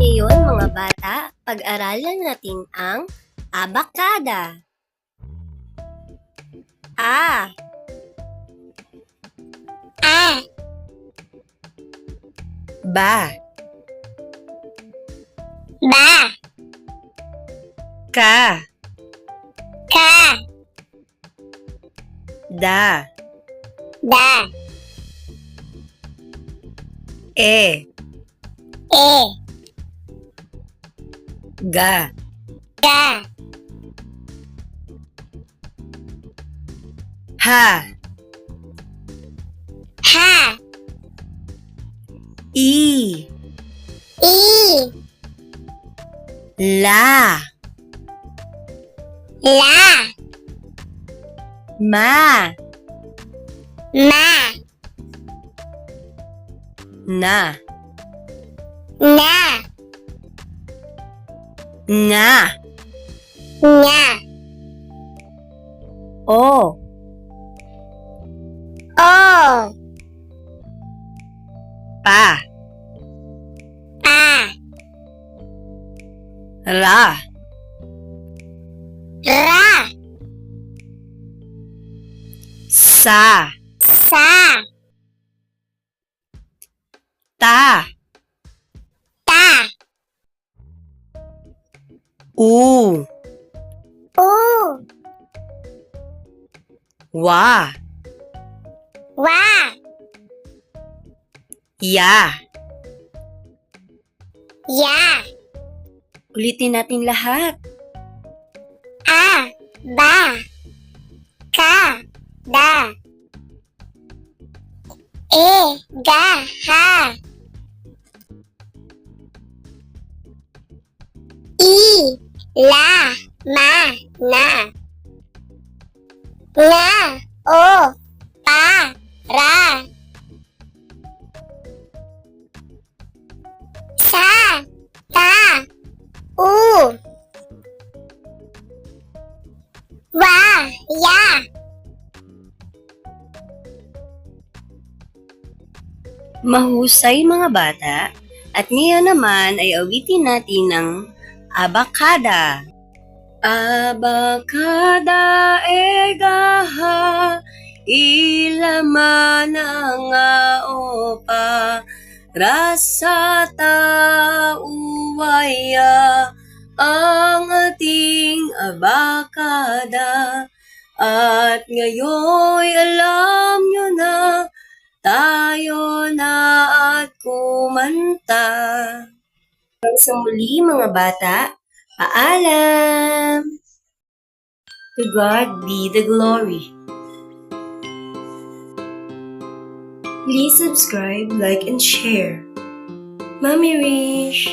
Ngayon mga bata, pag-aralan natin ang abakada. A, A, ba, ba, ka, ka, da, da, e, e, ga, ga, ha, ha, i, i, la, la, ma, ma, na, na, nga, nga, o, o, pa, pa, ra, ra, sa, sa, ta, ta, u, u, wa, wa, ya. ya, Ulitin natin lahat. a, ba, ka, da, e, ga, ha, i, la, ma, na, nga, o, pa, ra, sa, ta, u, wa, ya, Mahusay mga bata. At ngayon naman ay awitin natin ng abakada. Abakada egaha ilamana nga opa rasa uwaya ang ating abakada at ngayon alam nyo na tayo na at kumanta. Hanggang sa muli mga bata, paalam! To God be the glory. Please subscribe, like, and share. Mommy Rish!